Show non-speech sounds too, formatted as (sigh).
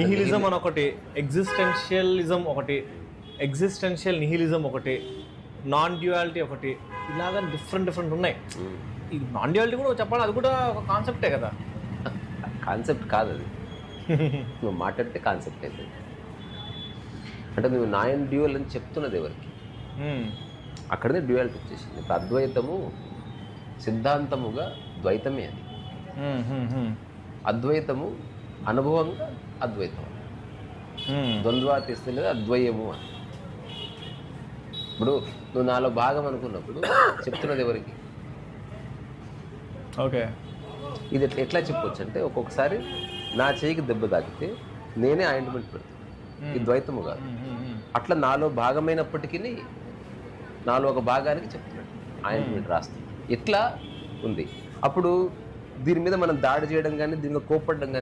Nihilism అని ఒకటి existentialism ఒకటి ఎగ్జిస్టెన్షియల్ నిహిలిజం ఒకటి నాన్ డ్యువాలిటీ ఒకటి ఇలాగా డిఫరెంట్ డిఫరెంట్ ఉన్నాయి. ఈ నాన్ డ్యువాలిటీ కూడా చెప్పాలి అది కూడా ఒక కాన్సెప్టే కదా. కాన్సెప్ట్ కాదు అది. (laughs) నువ్వు మాట్లాడితే కాన్సెప్ట్ అవుతుంది అంటే నువ్వు నాయన్ డ్యూయల్ అని చెప్తున్నది ఎవరికి. అక్కడనే డ్యూయాలిటీ వచ్చేసింది. ఇప్పుడు అద్వైతము సిద్ధాంతముగా ద్వైతమే అది. అద్వైతము అనుభవంగా అద్వైతం. మ్మ్. ద్వంద్వాతీస్తుంది అద్వయము అని. ఇప్పుడు నువ్వు నాలో భాగం అనుకున్నప్పుడు చెప్తున్నది ఎవరికి? ఓకే. ఇది ఎట్లా ఎట్లా చెప్పొచ్చు అంటే ఒక్కొక్కసారి నా చేయికి దెబ్బ తాకితే నేనే ఆయింట్మెంట్ పెడతాను ఇది ద్వైతము కాదు. అట్లా నాలో భాగమైనప్పటికీ నాలో ఒక భాగానికి చెప్తున్నాడు. ఆయింట్మెంట్ రాస్తాను ఇట్లా ఉంది. అప్పుడు దీని మీద మనం దాడి చేయడం కానీ దీని మీద కోప్పడడం కానీ